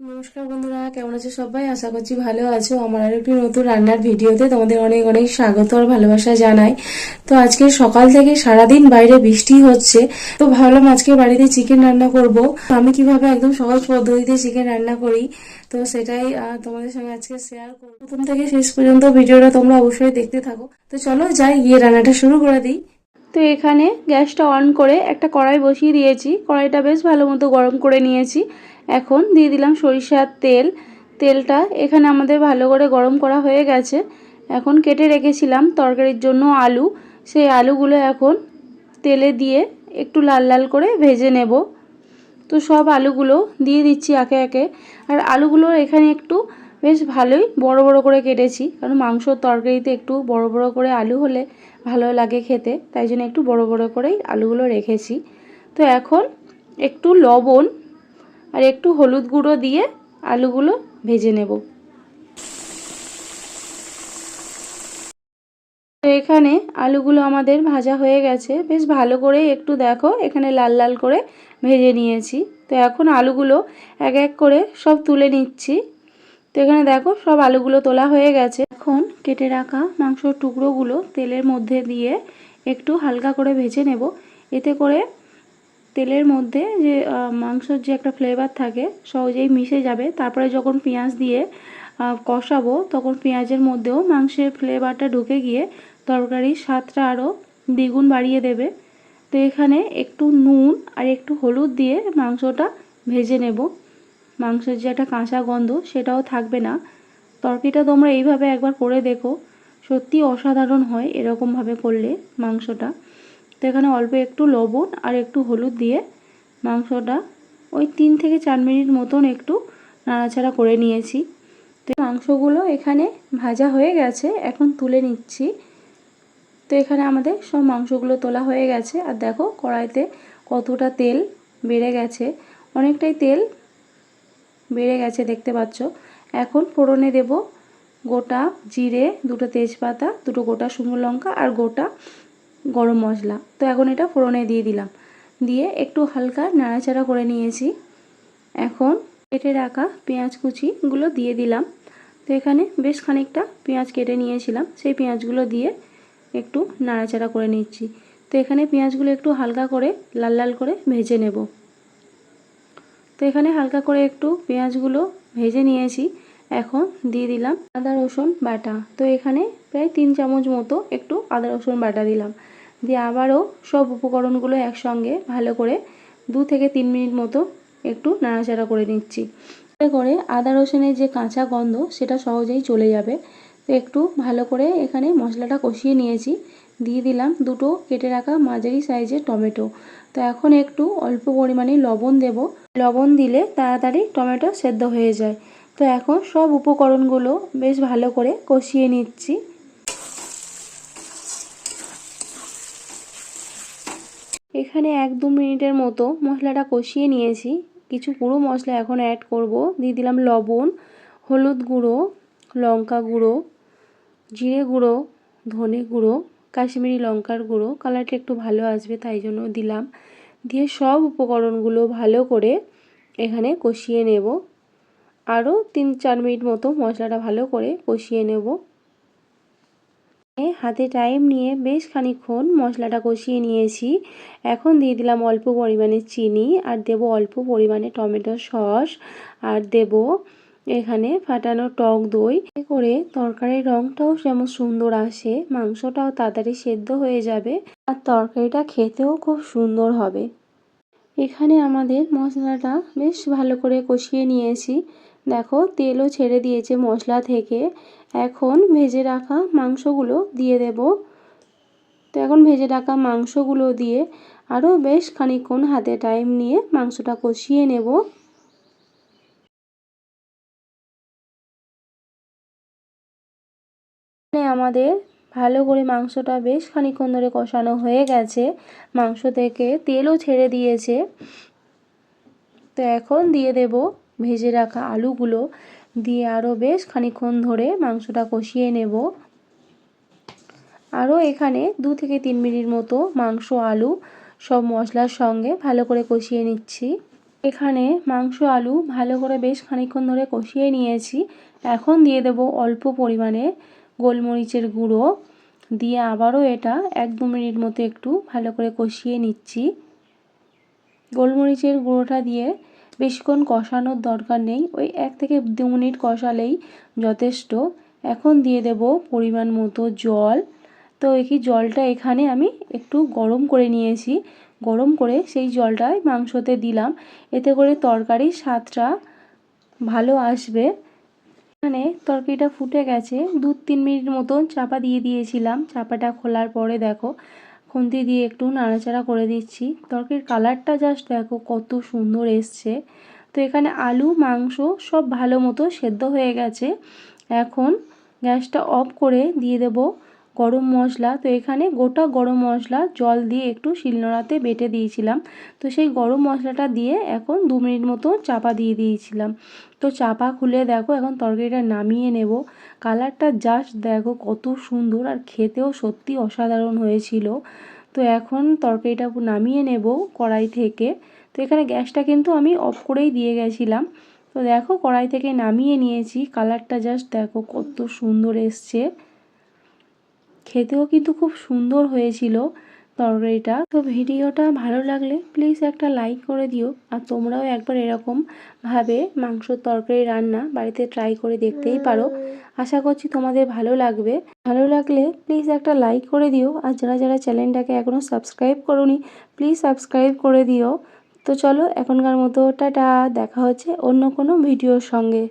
নমস্কার বন্ধুরা, কেমন আছো সবাই? আশা করছি ভালো আছো। আমার আর একটি নতুন রান্নার ভিডিওতে তোমাদের অনেক অনেক স্বাগত আর ভালোবাসা জানাই। তো আজকে সকাল থেকে সারাদিন বাইরে বৃষ্টি হচ্ছে, তো ভাবলাম আজকে বাড়িতে চিকেন রান্না করব। আমি কীভাবে একদম সহজ পদ্ধতিতে চিকেন রান্না করি, তো সেটাই তোমাদের সঙ্গে আজকে শেয়ার করব। প্রথম থেকে শেষ পর্যন্ত ভিডিওটা তোমরা অবশ্যই দেখতে থাকো। তো চলো যাই, গিয়ে রান্নাটা শুরু করে দিই। তো এখানে গ্যাসটা অন করে একটা কড়াই বসিয়ে দিয়েছি। কড়াইটা বেশ ভালো মতো গরম করে নিয়েছি। এখন দিয়ে দিলাম সরিষার তেল। তেলটা এখানে আমাদের ভালো করে গরম করা হয়ে গেছে। এখন কেটে রেখেছিলাম তরকারির জন্য আলু। সেই আলুগুলো এখন তেলে দিয়ে একটু লাল লাল করে ভেজে নেব। তো সব আলুগুলো দিয়ে দিচ্ছি একে একে। আর আলুগুলো এখানে একটু বেশ ভালোই বড় বড় করে কেটেছি। কারণ মাংসর তরকারিতে একটু বড় বড় করে আলু হলে ভালো লাগে খেতে। তাই জন্য একটু বড় বড় করেই আলুগুলো রেখেছি। তো এখন একটু লবণ আর একটু হলুদ গুঁড়ো দিয়ে আলুগুলো ভেজে নেব। তো এখানে আলুগুলো আমাদের ভাজা হয়ে গেছে। বেশ ভালো করে একটু দেখো, এখানে লাল লাল করে ভেজে নিয়েছি। তো এখন আলুগুলো এক এক করে সব তুলে নিচ্ছি। তো এখানে দেখো, সব আলুগুলো তোলা হয়ে গেছে। এখন কেটে রাখা মাংসর টুকরোগুলো তেলের মধ্যে দিয়ে একটু হালকা করে ভেজে নেব। এতে করে তেলের মধ্যে যে মাংসর যে একটা ফ্লেভার থাকে, সহজেই মিশে যাবে। তারপরে যখন পেঁয়াজ দিয়ে কষাবো, তখন পেঁয়াজের মধ্যেও মাংসের ফ্লেভারটা ঢুকে গিয়ে তরকারির স্বাদটা আরও দ্বিগুণ বাড়িয়ে দেবে। তো এখানে একটু নুন আর একটু হলুদ দিয়ে মাংসটা ভেজে নেব। মাংসের যে একটা কাঁচা গন্ধ, সেটাও থাকবে না। তরকারিটা তোমরা এইভাবে একবার করে দেখো। সত্যি অসাধারণ হয় এরকমভাবে করলে মাংসটা। তো এখানে অল্প একটু লবণ আর একটু হলুদ দিয়ে মাংসটা ওই তিন থেকে চার মিনিট মতন একটু নাড়াচাড়া করে নিয়েছি। তো মাংসগুলো এখানে ভাজা হয়ে গেছে, এখন তুলে নিচ্ছি। তো এখানে আমাদের সব মাংসগুলো তোলা হয়ে গেছে। আর দেখো কড়াইতে কতটা তেল বেড়ে গেছে। অনেকটাই তেল বেড়ে গেছে দেখতে পাচ্ছ। এখন ফোড়নে দেব গোটা জিরে, দুটো তেজপাতা, দুটো গোটা শুকনো লঙ্কা আর গোটা গরম মশলা। তো এখন এটা ফোড়নে দিয়ে দিলাম। দিয়ে একটু হালকা নাড়াচাড়া করে নিয়েছি। এখন কেটে রাখা পেঁয়াজ কুচিগুলো দিয়ে দিলাম। তো এখানে বেশ খানিকটা পেঁয়াজ কেটে নিয়েছিলাম। সেই পেঁয়াজগুলো দিয়ে একটু নাড়াচাড়া করে নিচ্ছি। তো এখানে পেঁয়াজগুলো একটু হালকা করে লাল লাল করে ভেজে নেব। তো এখানে হালকা করে একটু পেঁয়াজগুলো ভেজে নিয়েছি। এখন দিয়ে দিলাম আদা রসুন বাটা। তো এখানে প্রায় তিন চামচ মতো একটু আদা রসুন বাটা দিলাম। দিয়ে আবারও সব উপকরণগুলো একসঙ্গে ভালো করে দু থেকে তিন মিনিট মতো একটু নাড়াচাড়া করে নিচ্ছি। এতে করে আদা রসুনের যে কাঁচা গন্ধ সেটা সহজেই চলে যাবে। তো একটু ভালো করে এখানে মশলাটা কষিয়ে নিয়েছি। দিয়ে দিলাম দুটো কেটে রাখা মাঝারি সাইজের টমেটো। তো এখন একটু অল্প পরিমাণে লবণ দেব। লবণ দিলে তাড়াতাড়ি টমেটো সেদ্ধ হয়ে যায়। তো এখন সব উপকরণগুলো বেশ ভালো করে কষিয়ে নিচ্ছি। এখানে এক দু মিনিটের মতো মশলাটা কষিয়ে নিয়েছি। কিছু গুঁড়ো মশলা এখন অ্যাড করব। দিয়ে দিলাম লবণ, হলুদ গুঁড়ো, লঙ্কা গুঁড়ো, জিরে গুঁড়ো, ধনে গুঁড়ো, কাশ্মীরি লঙ্কার গুঁড়ো। কালারটা একটু ভালো আসবে তাই জন্য দিলাম। দিয়ে সব উপকরণগুলো ভালো করে এখানে কষিয়ে নেব। আরও তিন চার মিনিট মতো মশলাটা ভালো করে কষিয়ে নেব। হাতে টাইম নিয়ে বেশ খানিক্ষণ মশলাটা কষিয়ে নিয়েছি। এখন দিয়ে দিলাম অল্প পরিমাণে চিনি আর দেব অল্প পরিমাণে টমেটো সস আর দেব এখানে ফাটানো টক দই। করে তরকারির রঙটাও যেমন সুন্দর আসে, মাংসটাও তাড়াতাড়ি সেদ্ধ হয়ে যাবে আর তরকারিটা খেতেও খুব সুন্দর হবে। এখানে আমাদের মশলাটা বেশ ভালো করে কষিয়ে নিয়েছি। দেখো, তেলও ছেড়ে দিয়েছে মশলা থেকে। এখন ভেজে রাখা মাংসগুলো দিয়ে দেব। তো এখন ভেজে রাখা মাংসগুলো দিয়ে আরও বেশ খানিকক্ষণ হাতে টাইম নিয়ে মাংসটা কষিয়ে নেব। আমাদের ভালো করে মাংসটা বেশ খানিকক্ষণ ধরে কষানো হয়ে গেছে। মাংস থেকে তেলও ছেড়ে দিয়েছে। তো এখন দিয়ে দেব। ভেজে রাখা আলুগুলো দিয়ে আরও বেশ খানিকক্ষণ ধরে মাংসটা কষিয়ে নেব। আরও এখানে দু থেকে তিন মিনিট মতো মাংস, আলু সব মশলার সঙ্গে ভালো করে কষিয়ে নিচ্ছি। এখানে মাংস, আলু ভালো করে বেশ খানিকক্ষণ ধরে কষিয়ে নিয়েছি। এখন দিয়ে দেব অল্প পরিমাণে গোলমরিচের গুঁড়ো। দিয়ে আবারও এটা এক দু মিনিট মতো একটু ভালো করে কষিয়ে নিচ্ছি। গোলমরিচের গুঁড়োটা দিয়ে বেশিক্ষণ কষানোর দরকার নেই। ওই এক থেকে দু মিনিট কষালেই যথেষ্ট। এখন দিয়ে দেব পরিমাণ মতো জল। তো এই জলটা এখানে আমি একটু গরম করে নিয়েছি। গরম করে সেই জলটাই মাংসতে দিলাম। এতে করে তরকারির স্বাদটা ভালো আসবে। এখানে তরকারিটা ফুটে গেছে। দু তিন মিনিট মতন চাপা দিয়ে দিয়েছিলাম। চাপাটা খোলার পরে দেখো খুন্তি দিয়ে একটু নাড়াচাড়া করে দিচ্ছি। তরকারির কালারটা জাস্ট দেখো কত সুন্দর এসছে। তো এখানে আলু, মাংস সব ভালো মতো সেদ্ধ হয়ে গেছে। এখন গ্যাসটা অফ করে দিয়ে দেব। গরম মশলা। তো এখানে গোটা গরম মশলা জল দিয়ে একটু শিলনোড়াতে বেটে দিয়েছিলাম। তো সেই গরম মশলাটা দিয়ে এখন দু মিনিট মতো চাপা দিয়ে দিয়েছিলাম। তো চাপা খুলে দেখো, এখন তরকারিটা নামিয়ে নেব। কালারটা জাস্ট দেখো কত সুন্দর আর খেতেও সত্যি অসাধারণ হয়েছিল। তো এখন তরকারিটা নামিয়ে নেব কড়াই থেকে। তো এখানে গ্যাসটা কিন্তু আমি অফ করেই দিয়ে গেছিলাম। তো দেখো কড়াই থেকে নামিয়ে নিয়েছি। কালারটা জাস্ট দেখো কত সুন্দর এসছে। খেতেও কিন্তু খুব সুন্দর হয়েছিল তরকারিটা। তো ভিডিওটা ভালো লাগলে প্লিজ একটা লাইক করে দিও। আর তোমরাও একবার এরকম ভাবে মাংসর তরকারি রান্না বাড়িতে ট্রাই করে দেখতেই পারো। আশা করছি তোমাদের ভালো লাগবে। ভালো লাগলে প্লিজ একটা লাইক করে দিও। আর যারা যারা চ্যানেলটাকে এখনও সাবস্ক্রাইব করোনি প্লিজ সাবস্ক্রাইব করে দিও। তো চলো এখনকার মতো টাটা, দেখা হচ্ছে অন্য কোনো ভিডিওর সঙ্গে।